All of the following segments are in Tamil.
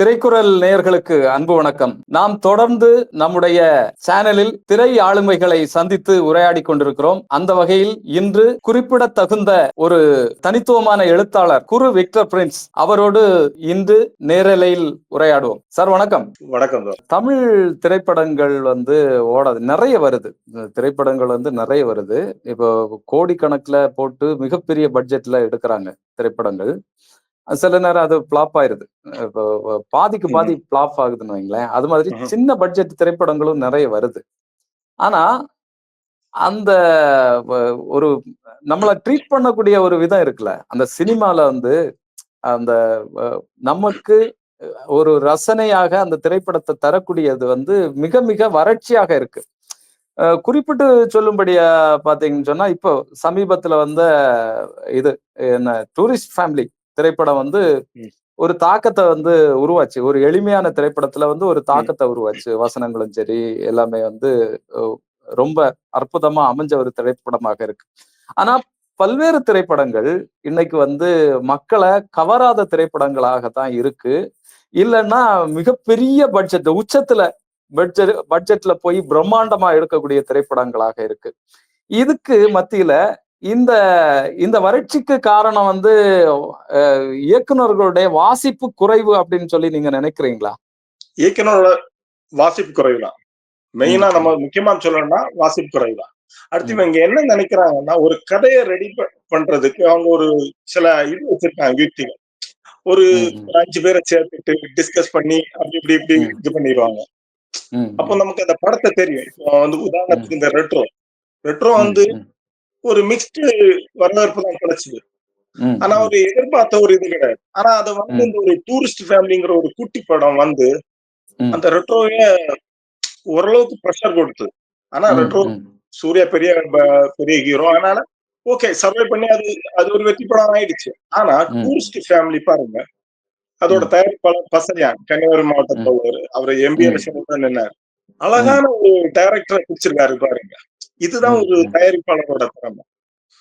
திரைக்குறள் நேயர்களுக்கு அன்பு வணக்கம். நாம் தொடர்ந்து நம்முடைய சேனலில் திரை ஆளுமைகளை சந்தித்து உரையாடி கொண்டிருக்கிறோம். அந்த வகையில் இன்று குறிப்பிடத்தகுந்த ஒரு தனித்துவமான எழுத்தாளர் குரு விக்டர் பிரின்ஸ் அவரோடு இன்று நேரலையில் உரையாடுவோம். சார் வணக்கம். வணக்கம் தமிழ் திரைப்படங்கள் வந்து ஓடாது. நிறைய வருது. திரைப்படங்கள் வந்து நிறைய வருது. இப்போ கோடிக்கணக்குல போட்டு மிகப்பெரிய பட்ஜெட்ல எடுக்கிறாங்க திரைப்படங்கள். சில நேரம் அது பிளாப் ஆயிருது. பாதிக்கு பாதி பிளாப் ஆகுதுன்னு வைங்களேன். அது மாதிரி. சின்ன பட்ஜெட் திரைப்படங்களும் நிறைய வருது. ஆனா அந்த ஒரு நம்மள ட்ரீட் பண்ணக்கூடிய ஒரு விதம் இருக்குல்ல. அந்த சினிமால வந்து அந்த நமக்கு ஒரு ரசனையாக அந்த திரைப்படத்தை தரக்கூடியது வந்து மிக மிக வறட்சியாக இருக்கு. குறிப்பிட்டு சொல்லும்படியா பாத்தீங்கன்னு சொன்னா இப்போ சமீபத்துல வந்த இது என்ன டூரிஸ்ட் ஃபேமிலி திரைப்படம் வந்து. ஒரு தாக்கத்தை வந்து உருவாச்சு. ஒரு எளிமையான திரைப்படத்துல வந்து ஒரு தாக்கத்தை உருவாச்சு. வசனங்களும் சரி எல்லாமே வந்து ரொம்ப அற்புதமா அமைஞ்ச ஒரு திரைப்படமாக இருக்கு. ஆனா பல்வேறு திரைப்படங்கள் இன்னைக்கு வந்து மக்களை கவராத திரைப்படங்களாக தான் இருக்கு. இல்லைன்னா மிகப்பெரிய பட்ஜெட் உச்சத்துல பட்ஜெட் பட்ஜெட்ல போய் பிரம்மாண்டமா எடுக்கக்கூடிய திரைப்படங்களாக இருக்கு. இதுக்கு மத்தியில இந்த இந்த வறட்சிக்கு காரணம் வந்து அஹ், இயக்குனர்களுடைய வாசிப்பு குறைவு அப்படின்னு சொல்லி நீங்க நினைக்கிறீங்களா? இயக்குனரோட வாசிப்பு குறைவுதான். மெயினா ம். நம்ம முக்கியமா சொல்லணும்னா வாசிப்பு குறைவுதான். அடுத்து ம். இவங்க என்ன நினைக்கிறாங்கன்னா ஒரு கதையை ரெடி பண்றதுக்கு அவங்க ஒரு சில இது வச்சிருக்காங்க யுக்திகள். ஒரு அஞ்சு பேரை சேர்த்துட்டு டிஸ்கஸ் பண்ணி அப்படி இப்படி இப்படி. இது பண்ணிடுவாங்க. அப்போ நமக்கு அந்த படத்தை தெரியும். இப்போ வந்து உதாரணத்துக்கு இந்த ரெட்ரோ. ரெட்ரோ வந்து ஒரு மிக்ஸ்டு வரவேற்பு தான் கிடைச்சது ஆனா ஒரு எதிர்பார்த்த ஒரு இது கிடையாது ஆனா அதை வந்து. இந்த ஒரு டூரிஸ்ட் ஃபேமிலிங்கிற ஒரு குட்டி படம் வந்து. அந்த ரெட்ரோவே ஓரளவுக்கு ப்ரெஷர் கொடுத்தது ஆனா ரெட்ரோ சூர்யா பெரிய பெரிய ஹீரோ அதனால ஓகே சர்வே பண்ணி அது அது ஒரு வெற்றி படம் ஆயிடுச்சு ஆனா. டூரிஸ்ட் ஃபேமிலி பாருங்க அதோட. தயாரிப்பாளர் பசரியான் கன்னியாகுமரி மாவட்டத்துல உள்ளவர் அவர் எம்பி ம். எலெக்ஷன் நின்னாரு அழகான ஒரு டைரக்டரை பிடிச்சிருக்காரு பாருங்க இதுதான் ஒரு. தயாரிப்பாளரோட திறமை.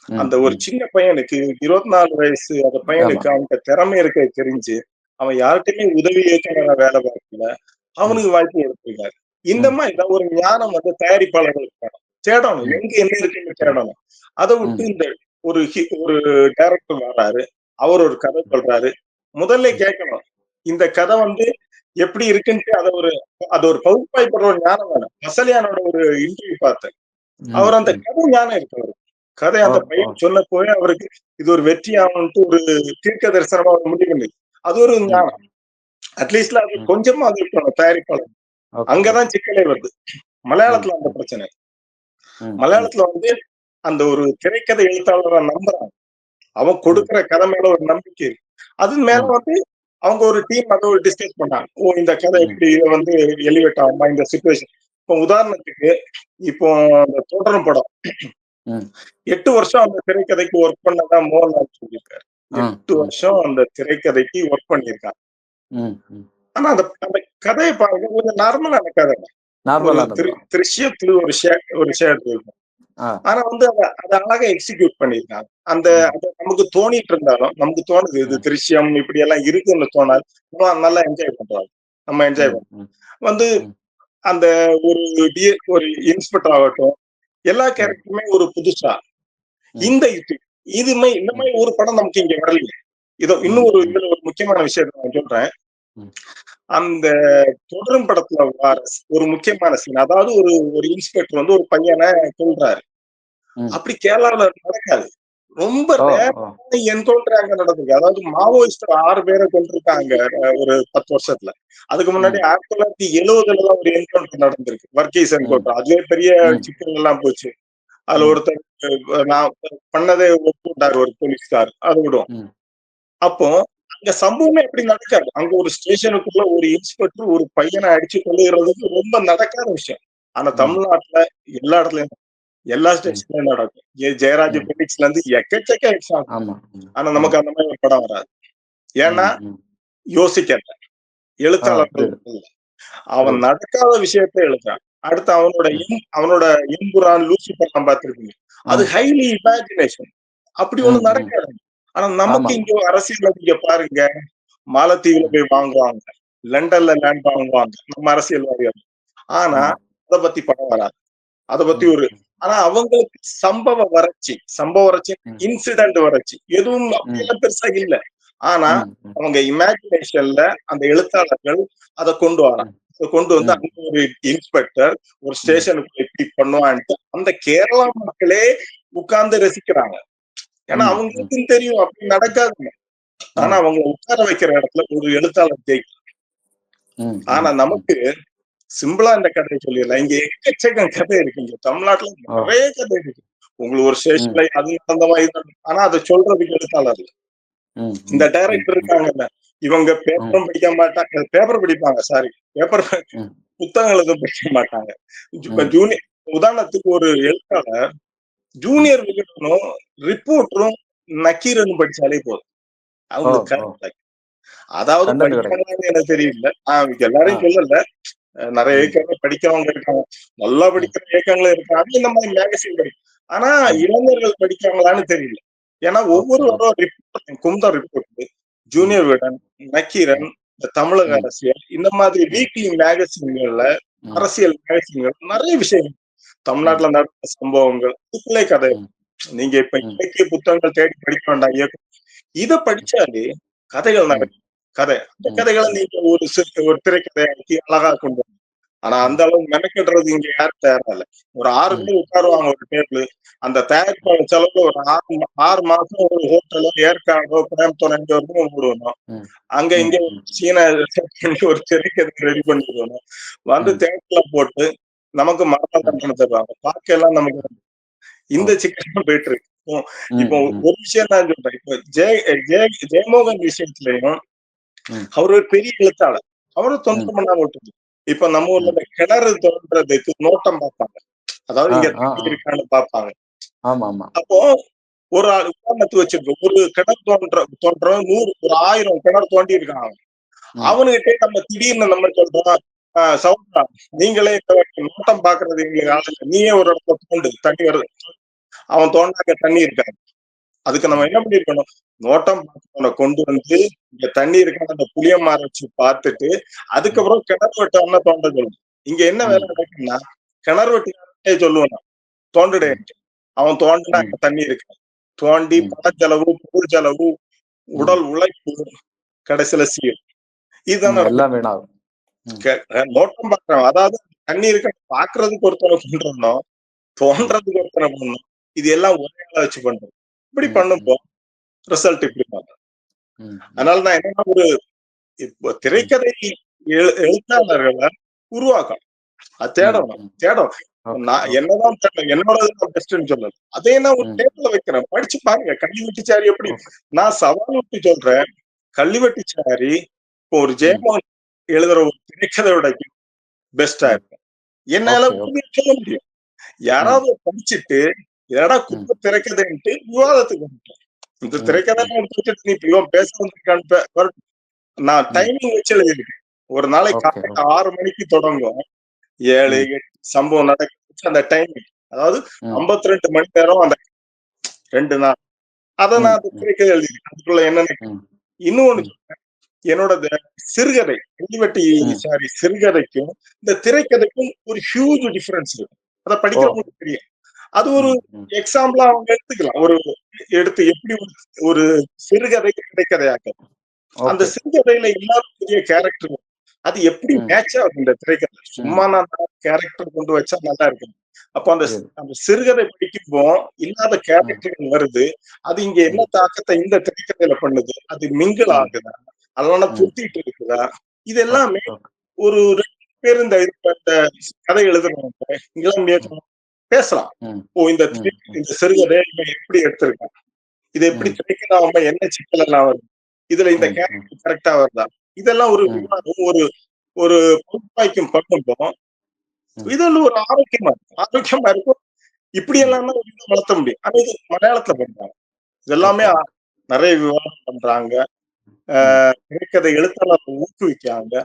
அந்த ஒரு. சின்ன பையனுக்கு இருபத்தி நாலு வயசு அந்த பையனுக்கு அவனுக்கு திறமை இருக்க தெரிஞ்சு அவன் யார்கிட்டயுமே உதவி இயக்குனரா வேலை பார்க்கல. அவனுக்கு வாய்ப்பு கொடுத்துருக்காரு இந்த ம். மாதிரி தான் ஒரு ஞானம் வந்து தயாரிப்பாளர்களுக்கு வேணும் தேடணும். எங்க என்ன இருக்குன்னு தேடணும். அதை விட்டு. இந்த ஒரு ஒரு டைரக்டர் வர்றாரு அவர் ஒரு கதை சொல்றாரு. முதல்ல கேட்கணும் இந்த கதை வந்து எப்படி இருக்குன்ட்டு அதை ஒரு அது ஒரு பகுப்பாய்ப்படுற ஒரு ஞானம் வேணும். மசலியானோட ஒரு இன்டர்வியூ பார்த்தேன். அவர் அந்த. கதை ஞானம் இருக்கு அவருக்கு கதை அந்த பையன். சொல்ல போய் அவருக்கு இது ஒரு வெற்றி ஆகும்ட்டு ஒரு தீர்க்க தரிசனமா முடிவு பண்ணி அது ஒரு. ஞானம் அட்லீஸ்ட்ல அது. கொஞ்சமா அது இருக்கணும் தயாரிப்பாளர். அங்கதான் சிக்கலே வருது மலையாளத்துல அந்த பிரச்சனை. மலையாளத்துல வந்து அந்த ஒரு திரைக்கதை எழுத்தாளரை நம்புறாங்க அவன் கொடுக்கிற கதை மேல ஒரு நம்பிக்கை இருக்கு அது மேல. வந்து அவங்க ஒரு டீம் அதை ஒரு டிஸ்கஸ் பண்ணாங்க ஓ இந்த கதை. எப்படி இதை வந்து எலிவேட் ஆகுமா இந்த சுச்சுவேஷன் இப்போ உதாரணத்துக்கு இப்போ அந்த தொடரும் படம். எட்டு வருஷம் அந்த திரைக்கதைக்கு ஒர்க் பண்ணதான் மோகன்லால் சொல்லியிருக்காரு எட்டு. வருஷம் அந்த திரைக்கதைக்கு ஒர்க் பண்ணியிருக்காங்க. ஆனா அந்த அந்த கதையை பாருங்க கொஞ்சம் நார்மலான கதை தான். ஒரு நார்மலானது திரு- தான். திருஷ்யத்துல ஒரு ஒரு ஷேட் இருக்கும். ஆனா வந்து அதை அதை அழகா எக்ஸிக்யூட் பண்ணியிருக்காங்க அந்த நமக்கு தோணிட்டு இருந்தாலும் நமக்கு தோணுது இது. திருஷ்யம் இப்படி எல்லாம் இருக்குன்னு தோணாது நல்லா என்ஜாய் பண்றோம் நம்ம என்ஜாய் பண்றோம். வந்து. அந்த ஒரு டி ஒரு இன்ஸ்பெக்டர் ஆகட்டும் எல்லா. கேரக்டருமே ஒரு புதுசா. இந்த இது இதுமே இந்த. மாதிரி ஒரு படம் நமக்கு இங்க வரலையே இதோ இன்னும் ஒரு. இதுல ஒரு முக்கியமான விஷயத்த நான் சொல்றேன். அந்த தொடரும் படத்துல வர ஒரு முக்கியமான சீன் அதாவது ஒரு ஒரு இன்ஸ்பெக்டர் வந்து ஒரு பையனை கொல்றாரு ம். அப்படி கேரளால நடக்காது ரொம்ப ஓ, ரேர் ஓ. என்கவுண்டர் அங்க நடந்திருக்கு அதாவது மாவோயிஸ்ட் ஆறு பேரை கொண்டிருக்காங்க ஒரு பத்து வருஷத்துல அதுக்கு முன்னாடி. ஆயிரத்தி தொள்ளாயிரத்தி எழுபதுல தான் ஒரு என்கவுண்டர் நடந்திருக்கு வர்க்கீஸ். என்கவுண்டர் அதுவே பெரிய. சிக்கல் எல்லாம் போச்சு அதுல. ஒருத்தர் நான் பண்ணதே ஒப்புட்டாரு ஒரு போலீஸ்கார் அது விடும். அப்போ அங்க சம்பவமே அப்படி நடக்காது அங்க ஒரு ஸ்டேஷனுக்குள்ள ஒரு இன்ஸ்பெக்டர் ஒரு பையனை அடிச்சு கொள்ளுகிறதுக்கு ரொம்ப நடக்காத விஷயம் ஆனா. தமிழ்நாட்டுல எல்லா இடத்துலயும் எல்லா ம். ஸ்டேஷன்லயும் நடக்கும் ஏ ஜெயராஜ் ம். பெனிக்ஸ்ல இருந்து எக்கச்சக்க எக்ஸாம்பிள் ஆமா ம். ஆனா. நமக்கு அந்த மாதிரி ஒரு படம் வராது ஏன்னா. யோசிக்கல இல்ல. அவன் நடக்காத விஷயத்தை எழுதுறான் அடுத்து அவனோட ம். இம் அவனோட இம்புரான் லூசிபர் நம்ம பார்த்திருப்பீங்க அது. ஹைலி இமேஜினேஷன் அப்படி. ஒண்ணு. நடக்காது ஆனா நமக்கு இங்க அரசியல் நீங்க பாருங்க மாலத்தீவுல. போய் வாங்குவாங்க லண்டன்ல லேண்ட் வாங்குவாங்க நம்ம அரசியல்வாதிகள் ஆனா. அத பத்தி படம் வராது அத பத்தி. ஒரு ஆனா அவங்களுக்கு சம்பவ வறட்சி சம்பவ வறட்சி. இன்சிடென்ட் வறட்சி எதுவும். அப்படியெல்லாம் பெருசா இல்ல ஆனா. அவங்க இமேஜினேஷன்ல அந்த எழுத்தாளர்கள் அதை கொண்டு வராங்க கொண்டு வந்து. அங்க ஒரு இன்ஸ்பெக்டர் ஒரு. ஸ்டேஷனுக்கு இப்படி பண்ணுவான்ட்டு அந்த கேரளா மக்களே உட்கார்ந்து ரசிக்கிறாங்க ஏன்னா. அவங்களுக்கும் தெரியும் அப்படி நடக்காது ஆனா. அவங்க உட்கார வைக்கிற இடத்துல ஒரு எழுத்தாளர் ஜெயிக்கும் ம். ஆனா. நமக்கு சிம்பிளா இந்த கதையை சொல்லிடலாம் இங்க எக்கச்சக்கம் கதை இருக்கு இங்க தமிழ்நாட்டுல. நிறைய கதை இருக்கு உங்களுக்கு ஒரு. ஸ்டேஷன்ல அது மாதிரி இது. ஆனா அதை சொல்றதுக்கு எழுத்தாளர். இந்த. டைரக்டர். இருக்காங்கல்ல இவங்க. பேப்பரும் படிக்க மாட்டாங்க பேப்பர் படிப்பாங்க சாரி பேப்பர். புத்தகங்கள் எதுவும் படிக்க மாட்டாங்க. ஜூனியர் உதாரணத்துக்கு ஒரு எழுத்தாளர். ஜூனியர் விகடனும் ரிப்போர்ட்டரும் நக்கீரனும் படிச்சாலே போதும். கரெக்ட் அதாவது எனக்கு தெரியல நான் ஆ. எல்லாரையும் சொல்லல நிறைய. இயக்கங்கள் படிக்கிறவங்க இருக்காங்க நல்லா. படிக்கிற இயக்கங்களும் இருக்காங்க இந்த மாதிரி மேகசின் படிக்கும் ஆனா. இளைஞர்கள் படிக்காங்களான்னு தெரியல ஏன்னா ஒவ்வொரு report Kumudam report. Junior Vikatan Nakkeeran தமிழக. அரசியல் இந்த மாதிரி. வீக்லி மேகசின்கள்ல. அரசியல் மேகசின்கள் நிறைய விஷயங்கள். தமிழ்நாட்டுல நடந்த சம்பவங்கள் இதுக்குள்ளே கதை. நீங்க இப்ப. இலக்கிய புத்தகங்கள் தேடி படிக்க வேண்டாம் இயக்கம் இத படிச்சாலே கதைகள். நடக்கும் கதை அந்த. கதைகளை. நீங்க ஒரு ஒரு திரைக்கதையாக்கி அழகா கொண்டு வரணும். ஆனா. அந்த அளவு மெனக்கெடுறது இங்க யாரும் தயாரா இல்ல ஒரு ஆறு. பேர் உட்காருவாங்க ஒரு டேபிள் அந்த தயாரிப்பாளர் செலவு ஒரு ஆறு ஆறு மாசம் ஒரு ஹோட்டலோ ஏற்காடோ கோயம்புத்தூர் எங்க வரைக்கும் விடுவோம். அங்க. இங்க. சீனா பண்ணி ஒரு திரைக்கதை ரெடி பண்ணிடுவோம் வந்து. தேட்டர்ல போட்டு நமக்கு மரண. தண்டனை தருவாங்க பார்க்க எல்லாம் நமக்கு. இந்த சிக்கன் போயிட்டு இருக்கு இப்போ. ஒரு விஷயம் நான் சொல்றேன் இப்போ ஜெய ஜெய ஜெயமோகன் விஷயத்துலயும். அவர் ஒரு பெரிய எழுத்தாளர் அவரு ம். தொந்தரவு பண்ணாம விட்டுரு இப்ப நம்ம ஊர்ல கிணறு தோன்றதுக்கு நோட்டம் பார்ப்பாங்க அதாவது. இங்க. இருக்கான்னு பார்ப்பாங்க ஆமா. ஆமா. அப்போ ஒரு ஆள் உதாரணத்துக்கு வச்சிருக்கோம் ஒரு கிணறு தோன்ற தோன்றவன் நூறு ஒரு ஆயிரம் கிணறு தோண்டி இருக்கான் ம். அவனுகிட்டே நம்ம திடீர்னு நம்ம சொல்றோம் சவுண்டா நீங்களே வாட்டி நோட்டம் பாக்குறது எங்களுக்கு ஆள் இல்லை நீயே ஒரு இடத்துல தோண்டு தண்ணி வருது அவன் தோண்டாக்க தண்ணி இருக்காது அதுக்கு நம்ம. என்ன பண்ணிருக்கணும் நோட்டம் பார்த்தவனை கொண்டு வந்து இங்க தண்ணி இருக்கான்னு அந்த புளிய மரம் வச்சு பார்த்துட்டு. அதுக்கப்புறம் கிணறு வெட்டவன தோண்ட சொல்லணும் இங்க என்ன வேலை. நடக்குன்னா கிணறு வெட்டி சொல்லுவான் ம். தோண்டுடே அவன் தோண்டினா. அங்க தண்ணி இருக்கு தோண்டி. பணச்செலவு பொருள் செலவு. உடல் உழைப்பு கடைசியில சீர் இதுதான் நோட்டம் பாக்குறோம் அதாவது தண்ணி இருக்க பாக்குறதுக்கு ஒருத்தனை பண்றோம் ம். தோன்றதுக்கு ஒருத்தனை பண்ணணும் இது எல்லாம் ஒரே வச்சு பண்றோம் இப்படி. பண்ணும்போ ரிசல்ட் இப்படி பார்க்கணும் ம். ம். அதனால நான் என்ன ஒரு இப்போ. திரைக்கதை எழு எழுத்தாளர்களை உருவாக்கணும் அது. தேடணும். தேடணும். நான். என்னதான் என்னோட பெஸ்ட்னு சொல்லல அதே நான் ஒரு. டேபிள்ல வைக்கிறேன் படிச்சு பாருங்க கல்விவெட்டிச்சாரி எப்படி. நான் சவால் விட்டு சொல்றேன் கல்விவெட்டிச்சாரி இப்போ ஒரு. ஜெயமோகன் எழுதுற ஒரு திரைக்கதையோட பெஸ்டா. இருக்கும் என்னால சொல்ல முடியும். யாராவது படிச்சுட்டு என்னடா. குப்பை திரைக்கதைன்ட்டு விவாதத்துக்கு வந்துட்டோம் இந்த. திரைக்கதை. எடுத்து நீ இவன் பேச. நான். டைமிங் வச்சு எழுதியிருக்கேன் ஒரு நாளைக்கு. காலையில. ஆறு மணிக்கு தொடங்கும் ஏழு. எட்டு சம்பவம் நடக்குது அந்த டைமிங் அதாவது ம். 52 மணி நேரம் அந்த ரெண்டு நாள் அதை. நான் அந்த. திரைக்கதை எழுதியிருக்கேன் அதுக்குள்ள என்னன்னு. இன்னொன்னு என்னோட சிறுகதை ம். சாரி சிறுகதைக்கும் இந்த திரைக்கதைக்கும் ஒரு ஹியூஜ் டிஃபரன்ஸ் இருக்கு அதை. படிக்கிறவங்களுக்கு தெரியும் அது ஒரு. எக்ஸாம்பிளா அவங்க எடுத்துக்கலாம் ஒரு எடுத்து எப்படி ஒரு ஒரு சிறுகதை திரைக்கதையாக்க அந்த. சிறுகதையில இல்லாத பெரிய கேரக்டர் அது எப்படி. மேட்ச் ஆகும் இந்த திரைக்கதை. சும்மா நான் கேரக்டர் கொண்டு வச்சா நல்லா இருக்கும் அப்போ அந்த. அந்த சிறுகதை படிக்கும்போ இல்லாத. கேரக்டர்கள் வருது அது இங்க என்ன. தாக்கத்தை இந்த திரைக்கதையில பண்ணுது அது மிங்கிள். ஆகுதா அதனால ம். துருத்திட்டு இருக்குதா இது. எல்லாமே. ஒரு ரெண்டு பேர் இந்த கதை எழுதுறவங்க இளம். இயக்கம் பேசலாம். ஓ இந்த. இந்த சிறுகதை எப்படி எடுத்திருக்கான் இது எப்படி ம். திரைக்கதாம என்ன சிக்கல் எல்லாம் வருது இதுல இந்த. கேரக்டர் கரெக்டா வருதா இதெல்லாம் ஒரு. விவாதம் ஒரு ஒரு பகுப்பாய்க்கும் பண்ணும்போ ம். இதுல ஒரு ஆரோக்கியமா இருக்கும் ஆரோக்கியமா இருக்கும் இப்படி. எல்லாம் ஒரு இதை வளர்த்த முடியும் ஆனா இது மலையாளத்துல பண்றாங்க இது எல்லாமே நிறைய விவாதம் பண்றாங்க. ஆஹ் திரைக்கதை எழுத்தாளர் ம்.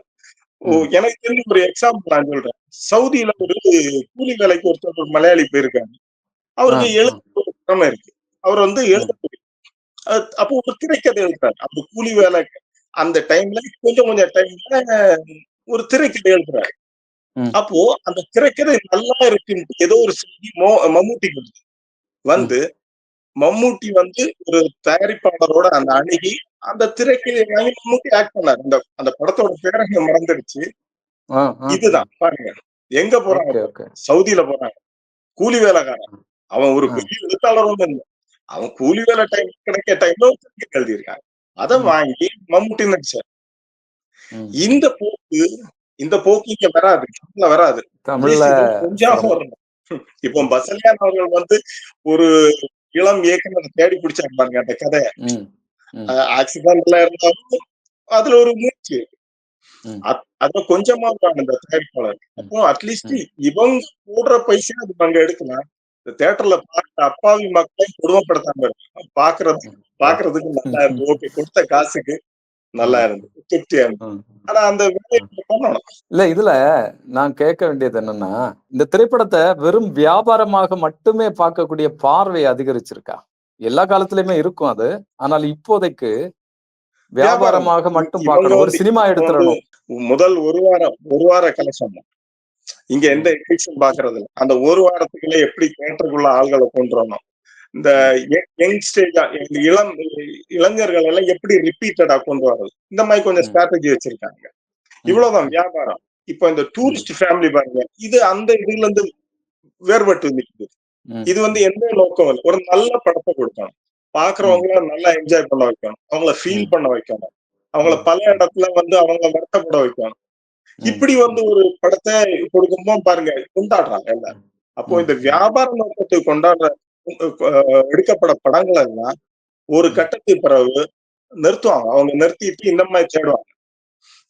எனக்கு தெரிஞ்ச ஒரு எக்ஸாம்பிள் நான் சொல்றேன் சவுதியில ஒரு கூலி வேலைக்கு ஒருத்தர் ஒரு மலையாளி போயிருக்காங்க. அவருக்கு. எழுத திறமை இருக்கு அவர் வந்து. எழுத அப்போ ஒரு திரைக்கதை எழுதுறாரு அந்த கூலி வேலை அந்த டைம்ல கொஞ்சம் கொஞ்சம் டைம்ல ஒரு திரைக்கதை எழுதுறாரு. அப்போ அந்த திரைக்கதை நல்லா இருக்குன்ட்டு ஏதோ ஒரு செய்தி மோ- மம்முட்டிக்கு வருது வந்து மம்மூட்டி வந்து ஒரு தயாரிப்பாளரோட அந்த அணுகி அந்த வாங்கி மம்முட்டி ஆக்ட் பண்ணாரு. அந்த அந்த படத்தோட பேரை மறந்துடுச்சு. இதுதான் பாருங்க. எங்க போறாங்க சவுதியில போறாங்க கூலி வேலைக்காரன். அவன் ஒரு. பெரிய எழுத்தாளரும் இல்லை. அவன் கூலி வேலை டைம் கிடைக்க டைம்ல எழுதியிருக்காங்க அதை. வாங்கி மம்முட்டி நடிச்சார். இந்த போக்கு இந்த போக்கு இங்க வராது. தமிழ்ல வராது. தமிழ்ல கொஞ்சம். வரணும் இப்போ பசலியான் அவர்கள் வந்து ஒரு இளம் இயக்குனர் தேடி பிடிச்சாங்க பாருங்க அந்த கதையை. ஆக்சிடென்ட்ல இருந்தாலும் அதுல ஒரு மூச்சு. அத்- கொஞ்சமா தான் அந்த தயாரிப்பாளர். அப்போ அட்லீஸ்ட் இவங்க போடுற பைசா அது அங்க எடுக்கலாம் இந்த தியேட்டர்ல பார்க்க அப்பாவி மக்களை கொடுமைப்படுத்தாம பாக்குறது. பாக்குறதுக்கு நல்லா இருந்து ஓகே கொடுத்த காசுக்கு நல்லா இருந்து திருப்தியா இருந்து ம். ஆனா அந்த இல்ல இதுல நான் கேட்க வேண்டியது என்னன்னா இந்த திரைப்படத்தை வெறும் வியாபாரமாக மட்டுமே பார்க்கக்கூடிய பார்வை அதிகரிச்சிருக்கா? எல்லா காலத்திலயுமே இருக்கும் அது. ஆனால் இப்போதைக்கு வியாபாரமாக மட்டும் பார்க்கணும். ஒரு சினிமா எடுத்துடணும். முதல் ஒரு வாரம் ஒரு வார கலெக்ஷன் இங்க எந்த எக்ஸிபிஷன் பாக்குறது இல்ல. அந்த ஒரு வாரத்துக்குள்ள எப்படி தியேட்டருக்குள்ள ஆள்களை கொண்டு வரணும் இந்த யங் ஸ்டேஜா இளம் இளைஞர்கள் எல்லாம் எப்படி ரிப்பீட்டடா கொண்டு வர்றது? இந்த மாதிரி கொஞ்சம். ஸ்ட்ராட்டஜி வச்சிருக்காங்க. இவ்வளவுதான் வியாபாரம். இப்போ இந்த டூரிஸ்ட் ஃபேமிலி பாருங்க. இது அந்த இதுல இருந்து வேறுபட்டு நிக்குது. ம். இது வந்து எந்த நோக்கம் இல்லை. ஒரு நல்ல படத்தை கொடுக்கணும். பாக்குறவங்கள நல்லா என்ஜாய் பண்ண வைக்கணும். அவங்கள ஃபீல். பண்ண வைக்கணும். அவங்கள பல இடத்துல வந்து அவங்கள வருத்தப்பட வைக்கணும். இப்படி வந்து ஒரு படத்தை கொடுக்கும்போது பாருங்க கொண்டாடுறாங்க எல்லாரும். அப்போ இந்த. வியாபார நோக்கத்தை கொண்டாடுற எடுக்கப்பட படங்கள் எல்லாம் ஒரு ம். கட்டத்துக்கு பிறகு நிறுத்துவாங்க. அவங்க நிறுத்திட்டு இந்த மாதிரி தேடுவாங்க.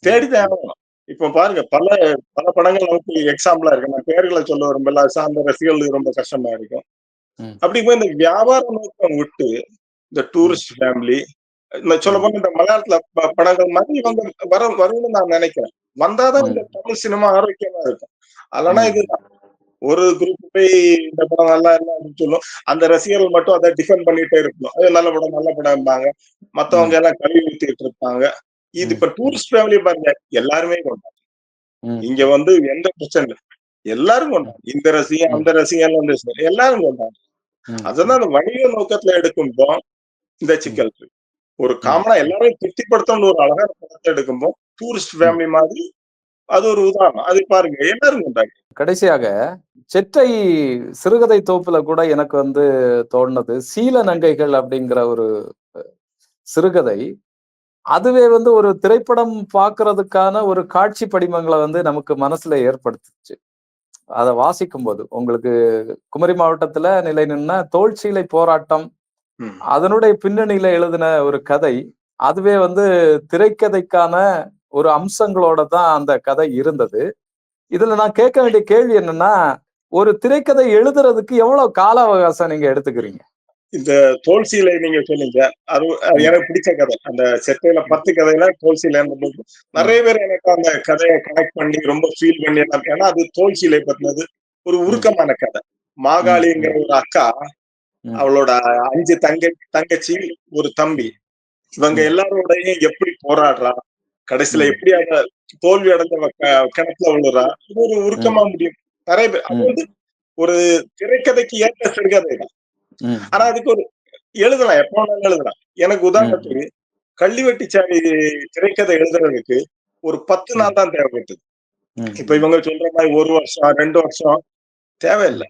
தேடிதான் ஆகணும் இப்போ பாருங்க பல பல படங்கள் நமக்கு எக்ஸாம்பிளா இருக்கு. நான் பேர்களை சொல்ல விரும்பல. சார்ந்த ரசிகர்களுக்கு ரொம்ப கஷ்டமா இருக்கும். அப்படி போய் இந்த வியாபார நோக்கம் விட்டு இந்த டூரிஸ்ட் ஃபேமிலி சொல்ல போனா இந்த மலையாளத்துல படங்கள் மாதிரி இவங்க வர வரும்னு நான் நினைக்கிறேன். வந்தாதான் இந்த தமிழ் சினிமா ஆரோக்கியமா இருக்கும். அதனால ம். இதுதான் ஒரு குரூப் போய் இந்த படம் நல்லா இல்லை அப்படின்னு சொல்லும். அந்த ரசிகர்கள் மட்டும் அதை டிஃபெண்ட் பண்ணிட்டே இருக்கணும் அது நல்ல படம் நல்ல படம்பாங்க. மத்தவங்க எல்லாம் கழுவி ஊத்திட்டு இருப்பாங்க. இது இப்ப டூரிஸ்ட் ஃபேமிலி பாருங்க எல்லாருமே கொண்டாங்க ம். இங்க வந்து எந்த பிரச்சனை இல்லை. எல்லாரும் கொண்டாங்க இந்த ரசிகன் அந்த ரசிகன் வந்து எல்லாரும் கொண்டாங்க ம். அதனால அந்த வணிக நோக்கத்துல எடுக்கும்போ இந்த சிக்கல் இருக்கு. ஒரு காமனா எல்லாரையும் திருப்திப்படுத்தணும்னு ஒரு அழகான படத்தை எடுக்கும்போ டூரிஸ்ட் ஃபேமிலி மாதிரி அது ஒரு உதாரணம். அது பாருங்க எல்லாரும் கொண்டாங்க கடைசியாக செற்றை சிறுகதை தொகுப்புல கூட எனக்கு வந்து தோணுனது சீல நங்கைகள் அப்படிங்கிற ஒரு சிறுகதை. அதுவே வந்து ஒரு திரைப்படம் பார்க்கிறதுக்கான ஒரு காட்சி படிமங்களை வந்து நமக்கு மனசுல ஏற்படுத்துச்சு. அதை வாசிக்கும் போது உங்களுக்கு குமரி மாவட்டத்துல நிலை நின்ன தோல் சீலை போராட்டம். அதனுடைய பின்னணியில எழுதின ஒரு கதை அதுவே வந்து திரைக்கதைக்கான ஒரு அம்சங்களோட தான் அந்த கதை இருந்தது. இதுல நான் கேட்க வேண்டிய கேள்வி என்னன்னா ஒரு திரைக்கதை எழுதுறதுக்கு எவ்வளவு கால அவகாசம் நீங்க எடுத்துக்கிறீங்க? இந்த தோல்சியில நீங்க சொன்னீங்க அது எனக்கு பிடிச்ச கதை அந்த செட்டையில பத்து கதையில தோல்சியில நிறைய பேர் எனக்கு அந்த கதையை கனெக்ட் பண்ணி ரொம்ப ஃபீல் பண்ணி ஏன்னா அது தோல்சியிலை பத்தினது ஒரு உருக்கமான கதை மாகாளிங்கிற ஒரு அக்கா. அவளோட அஞ்சு தங்கை தங்கச்சி ஒரு தம்பி இவங்க. எல்லாரோடையும் எப்படி போராடுறா கடைசியில. எப்படி அந்த தோல்வி அடைஞ்ச கிணத்துல விழுறா இது ஒரு உருக்கமா முடியும் நிறைய பேர் அது. வந்து ஒரு திரைக்கதைக்கு ஏற்ற சிறுகதை தான். ஆனா அதுக்கு ஒரு எழுதலாம். எப்ப வேணாலும் எழுதலாம். எனக்கு உதாரணத்துக்கு கள்ளிவெட்டிச்சாரி திரைக்கதை எழுதுறதுக்கு ஒரு பத்து நாள் தான் தேவைப்பட்டது. இப்ப இவங்க சொல்ற மாதிரி ஒரு வருஷம் ரெண்டு வருஷம் தேவையில்லை.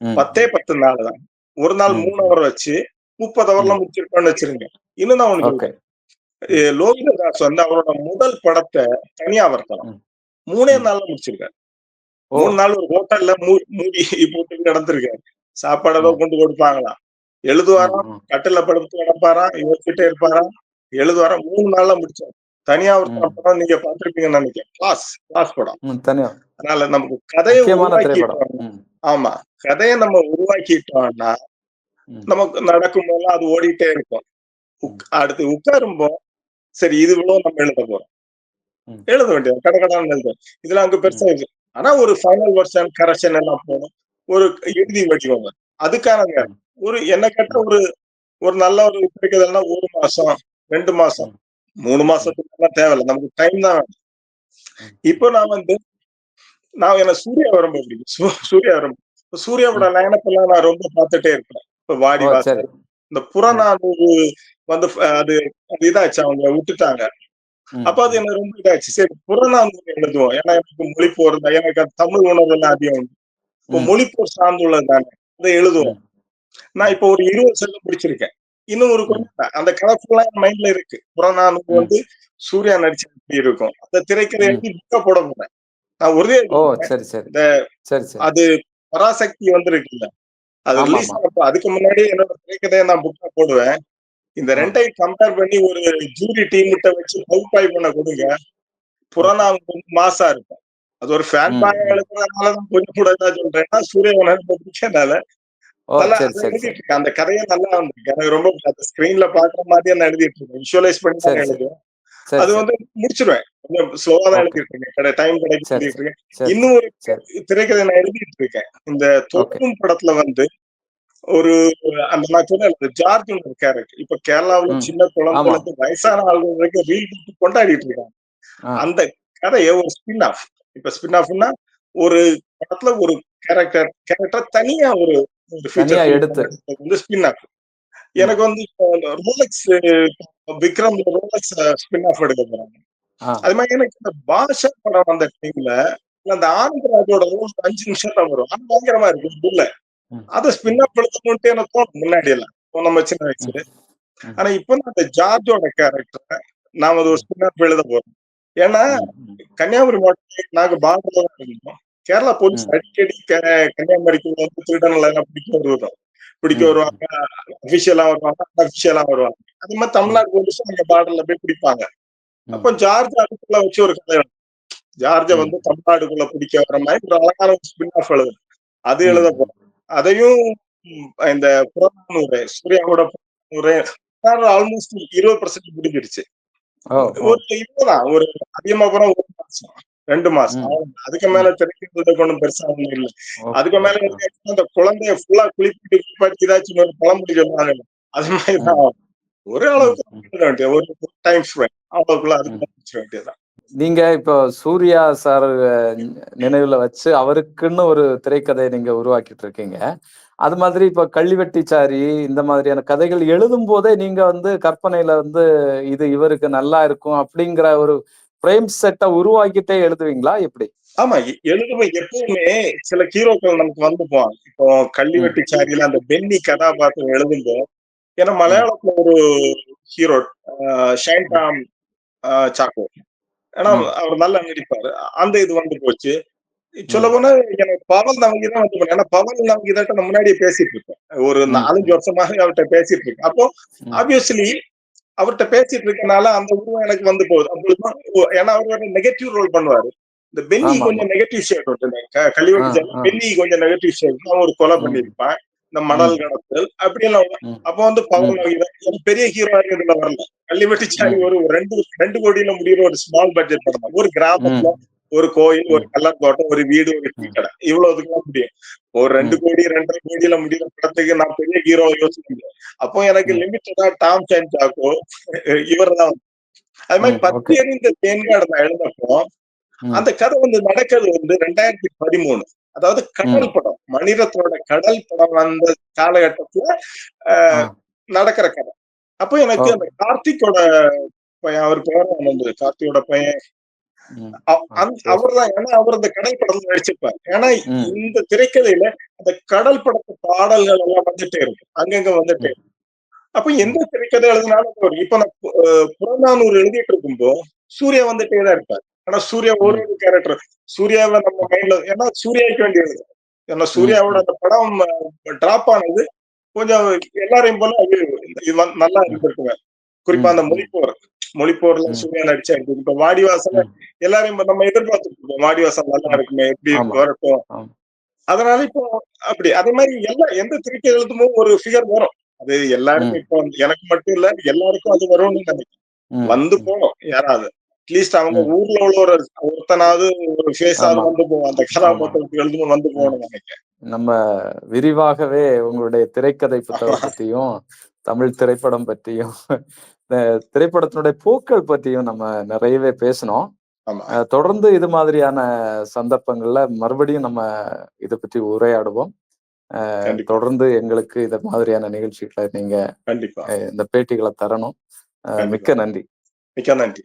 பத்தே பத்து நாள் தான். ஒரு நாள். மூணு அவர் வச்சு முப்பது அவர்ல முடிச்சிருக்கோம்னு வச்சிருங்க இன்னும் நான் சொல்றேன் லோகிதாஸ் வந்து அவரோட முதல் படத்தை தனியாவர்த்தனம் ம். மூணே. நாள்ல முடிச்சிருக்காரு. மூணு நாள் ஒரு ஹோட்டல்ல மூடி போட்டு நடந்திருக்காரு. சாப்பாடு ஏதோ. கொண்டு கொடுப்பாங்களாம் எழுதுவாராம். கட்டில படுத்து கிடப்பாராம் யோசிச்சுட்டே இருப்பாராம் எழுதுவாராம் மூணு நாள்ல முடிச்சார் தனியா ஒரு. படம் நீங்க பாத்திருப்பீங்கன்னு நினைக்கிறேன். கிளாஸ் கிளாஸ் படம் அதனால நமக்கு கதையை உருவாக்கிட்டோம். ஆமா. கதையை நம்ம உருவாக்கிட்டோம்னா. நமக்கு நடக்கும் போதெல்லாம் அது ஓடிட்டே இருக்கும். அடுத்து உட்காரும்போ சரி இது இவ்வளவு நம்ம எழுத போறோம். எழுத வேண்டியது. கடகடான்னு எழுத இதுல அங்க பெருசா இருக்கு ஆனா ஒரு ஃபைனல் வெர்ஷன் கரெக்ஷன் எல்லாம் போடும் ஒரு இறுதி வடிவம். அதுக்கானங்க. ஒரு என்ன கேட்ட ஒரு ஒரு நல்ல ஒரு கிடைக்கிறதுனா ஒரு மாசம் ரெண்டு மாசம். மூணு மாசத்துக்கு எல்லாம் தேவையில்ல. நமக்கு டைம் தான் வேணும். இப்போ நான் வந்து நான் என்ன சூர்யா ரொம்ப பிடிக்கும் சூர்யா ரொம்ப சூர்யாவோட லைனப்பெல்லாம் நான் ரொம்ப பார்த்துட்டே இருப்பேன் இப்ப வாடி வாசல். இந்த புறநானூறு வந்து அது அது இதாச்சு. அவங்க விட்டுட்டாங்க. அப்ப அது எனக்கு ரொம்ப இதாச்சு. சரி புறநானூறு எழுதுவோம். ஏன்னா எனக்கு மொழி போர் தான் எனக்கு தமிழ் உணர்வு எல்லாம் அதிகம். உண்டு. இப்போ ம், மொழி போர் சார்ந்துள்ளது தானே? அதை எழுதுவோம். நான் இப்போ ஒரு இருபது செல்லம் பிடிச்சிருக்கேன். இன்னும் ஒரு கொஞ்சம் அந்த கதை ஃபுல்லா என் மைண்ட்ல இருக்கு. புறநானூறு ம், வந்து சூர்யா நடிச்ச எப்படி இருக்கும். அந்த திரைக்கதை. எழுதி புக்கா போட போறேன். நான் ஒரே சரி சரி. சரி சரி. அது பராசக்தி வந்திருக்குல்ல. அது ரிலீஸ் ஆனப்போ அதுக்கு முன்னாடி என்னோட திரைக்கதையை நான் புக்கா போடுவேன். இந்த ரெண்டையும் கம்பேர் பண்ணி ஒரு ஜூரி டீம் கிட்ட வச்சு பகுப்பாய் பண்ண கொடுங்க. வந்து மாசா இருக்கும். அது ஒரு ஃபேன் பாய். எழுதுறதுனால தான் கொஞ்சம் கூட என்ன சொல்றேன்னா சூரியவன் பிடிச்சனால அந்த கதையை நல்லா வந்திருக்கு. எனக்கு ரொம்ப அந்த ஸ்கிரீன்ல பாக்குற மாதிரியே நான் எழுதிட்டு இருக்கேன். விஷுவலைஸ் பண்ணி தான் எழுதுவேன். அது வந்து முடிச்சிருவேன். கொஞ்சம் ஸ்லோவா தான் எழுதிட்டு இருக்கேன். டைம் சரி இருக்கேன். இன்னும் ஒரு திரைக்கதை நான் எழுதிட்டு இருக்கேன். இந்த தோற்றும் படத்துல வந்து ஒரு அந்த நான் சொன்னேன் ஜார்ஜ் ஒரு கேரக்டர் இப்ப கேரளாவுல சின்ன குழந்தைல இருந்து வயசான ஆளுங்க வரைக்கும் ரீல் கொண்டாடிட்டு இருக்காங்க. அந்த கதையை ஒரு ஸ்பின் ஆஃப் இப்ப ஸ்பின் ஆஃப்னா ஒரு படத்துல ஒரு கேரக்டர் கேரக்டர் தனியா ஒரு எடுத்து. வந்து ஸ்பின் ஆஃப் எனக்கு வந்து Rolex Vikram Rolex spin off எடுக்க போறாங்க. அது மாதிரி எனக்கு இந்த பாஷா படம் வந்த டைம்ல அந்த ஆனந்தராஜோட ரோல் அஞ்சு நிமிஷம் தான் வரும். அது பயங்கரமா இருக்கு ம். அதை ஸ்பின் அப் எழுதணும்ட்டு எனக்கு தோணும் முன்னாடி எல்லாம். நம்ம சின்ன வயசுல ஆனா இப்போ நான் அந்த ஜார்ஜோட கேரக்டரை நாம அது ஒரு ஸ்பின் அப் எழுத போறோம் ஏன்னா கன்னியாகுமரி மாவட்டத்தில் நாங்க பார்டர்ல தான் இருந்தோம் கேரளா போலீஸ் அடிக்கடி கன்னியாகுமரிக்கு வந்து திருடன்ல பிடிக்க வருவோம் பிடிக்க வருவாங்க. அபிஷியலா வருவாங்க அபிஷியலா வருவாங்க. அது மாதிரி தமிழ்நாடு போலீஸும் அங்க பார்டர்ல போய் பிடிப்பாங்க. அப்போ ஜார்ஜ் அதுக்குள்ள வச்சு ஒரு கதை. ஜார்ஜ வந்து தமிழ்நாடுக்குள்ள பிடிக்க வர மாதிரி ஒரு அழகான ஸ்பின் ஆஃப் எழுதும். அது எழுத. போறோம் அதையும் இந்த புறநானூறு சூர்யாவோட ஆல்மோஸ்ட் இருபது பர்சன்ட் முடிஞ்சிருச்சு. ஒரு ஒரு அதிகமா போனா ஒரு மாசம் ரெண்டு மாசம். அதுக்கு மேல திரைக்கிறது ஒண்ணும் பெருசா ஒண்ணும் இல்லை. அதுக்கு மேல அந்த குழந்தைய ஃபுல்லா குளிப்பிட்டு குளிப்பாட்டி ஏதாச்சும் ஒரு பழமொழி சொல்லுவாங்க அது மாதிரி ம். தான் ஒரு அளவுக்கு வேண்டியது ஒரு டைம் அவ்வளவுக்குள்ள அதுக்கு முடிச்சிட வேண்டியதுதான் நீங்க இப்போ சூர்யா சார் நினைவுல வச்சு அவருக்குன்னு ஒரு திரைக்கதை நீங்க உருவாக்கிட்டு இருக்கீங்க. அது மாதிரி இப்ப கள்ளிவெட்டிச்சாரி இந்த மாதிரியான கதைகள் எழுதும் போதே நீங்க வந்து கற்பனையில வந்து இது இவருக்கு நல்லா இருக்கும் அப்படிங்கிற ஒரு ஃப்ரேம் செட்டை உருவாக்கிட்டே எழுதுவீங்களா? எப்படி? ஆமா எழுதுமை எப்பவுமே சில ஹீரோக்கள் நமக்கு வந்து போவாங்க இப்போ ம் கள்ளிவெட்டி சாரியில அந்த பென்னி கதாபாத்திரம் எழுதும்போ ஏன்னா மலையாளத்துல ஒரு ஹீரோ ஷைன் ம் டாம் சாக்கோ. ஏன்னா அவர் நல்லா நடிப்பாரு. அந்த இது வந்து போச்சு. சொல்ல போனா எனக்கு பவன் நவங்கி தான் வந்து. ஏன்னா பவன் நவங்கி தான் நான் முன்னாடியே பேசிட்டு இருக்கேன். ஒரு நாலஞ்சு வருஷமாக அவர்கிட்ட பேசிட்டு இருக்கேன். அப்போ ஆப்வியஸ்லி அவர்கிட்ட பேசிட்டு இருக்கனால அந்த உருவம் எனக்கு வந்து போகுது. அப்பொழுதுதான் ஏன்னா அவர் நெகட்டிவ் ரோல் பண்ணுவாரு. இந்த பென்னி கொஞ்சம் நெகட்டிவ் ஷேட் உண்டு க- ஆ கள்ளிவெட்டி ஜால ஆ. பென்னி கொஞ்சம் நெகட்டிவ் ஷேட் அவன் ஒரு கொலை ம். பண்ணியிருப்பான். இந்த மணல் கடத்தல் அப்படியெல்லாம் வரும். ம். அப்போ வந்து பவன் பெரிய ஹீரோ இதுல வரல. கள்ளிவெட்டி சாரி ம். ஒரு ரெண்டு ரெண்டு கோடியில முடியிற ஒரு ஸ்மால் பட்ஜெட் படம். ஒரு கிராமத்துல ஒரு கோயில் ஒரு ம். கல்லர் தோட்டம் ஒரு வீடு ஒரு டீ கடை இவ்வளவுக்கு தான் முடியும். ஒரு ரெண்டு கோடி ரெண்டரை கோடியில முடியிற படத்துக்கு நான் பெரிய ஹீரோ யோசிக்க முடியும் அப்போ எனக்கு லிமிட்டடா டாம் சான் சாக்கோ இவர் தான் அது மாதிரி பத்து எறிந்த தேன்காடு நான் எழுந்தப்போ அந்த கதை வந்து நடக்கிறது வந்து ரெண்டாயிரத்தி பதிமூணு. அதாவது கடல் படம் மணிரத்னோட கடல் படம் வந்த காலகட்டத்துல நடக்கிற கதை. அப்போ எனக்கு அந்த கார்த்திக்கோட பையன் அவர் பேர் கார்த்தியோட பையன். அவர் தான் ஏன்னா அவர் அந்த கடல் படத்துல நடிச்சிருப்பார் ஏன்னா இந்த திரைக்கதையில அந்த கடல் படத்து பாடல்கள் எல்லாம் வந்துட்டே இருக்கு அங்கங்க வந்துட்டே இருக்கு அப்ப எந்த திரைக்கதை எழுதினாலும் இப்ப நான் புறநானூறு எழுதிட்டு இருக்கும்போ சூர்யா வந்துட்டே தான் இருப்பார். ஆனா சூர்யா ஒரு ஒரு கேரக்டர் சூர்யாவை நம்ம மைண்ட்ல ஏன்னா சூர்யாவுக்கு வேண்டி எழுது ஏன்னா சூர்யாவோட அந்த படம் டிராப் ஆனது கொஞ்சம் எல்லாரையும் போல நல்லா இருந்திருக்குங்க குறிப்பா அந்த மொழிப்போர் மொழிப்போர்ல சூர்யா நடிச்சா இருக்கு இப்ப வாடிவாசல எல்லாரையும் நம்ம எதிர்பார்த்துட்டு இருக்கோம் வாடிவாசல் நல்லா இருக்குமே எப்படி வரட்டும் அதனால இப்போ அப்படி. அதே மாதிரி எல்லா எந்த திரைக்கு எழுதுமோ ஒரு ஃபிகர் வரும். அது எல்லாருக்கும் இப்போ எனக்கு மட்டும் இல்ல எல்லாருக்கும் அது வரும்னு நினைக்கிறேன். வந்து ம். போகணும் யாராவது. அட்லீஸ்ட் அவங்க ஊர்ல உள்ள ஒரு ஒருத்தனாவது ஒரு ஃபேஸாவது வந்து போவோம். அந்த கதாபாத்திரத்துக்கு எழுதுமோ வந்து ம் போகணும்னு நினைக்கிறேன். நம்ம விரிவாகவே உங்களுடைய திரைக்கதை புத்தகம் பற்றியும் தமிழ் திரைப்படம் பற்றியும் அஹ் திரைப்படத்தினுடைய போக்கள் பத்தியும் நம்ம நிறையவே அஹ் தொடர்ந்து இது மாதிரியான சந்தர்ப்பங்கள்ல மறுபடியும் நம்ம இதை பற்றி உரையாடுவோம். தொடர்ந்து எங்களுக்கு இது மாதிரியான நிகழ்ச்சிகளை நீங்க இந்த பேட்டிகளை தரணும். மிக்க நன்றி. மிக்க நன்றி.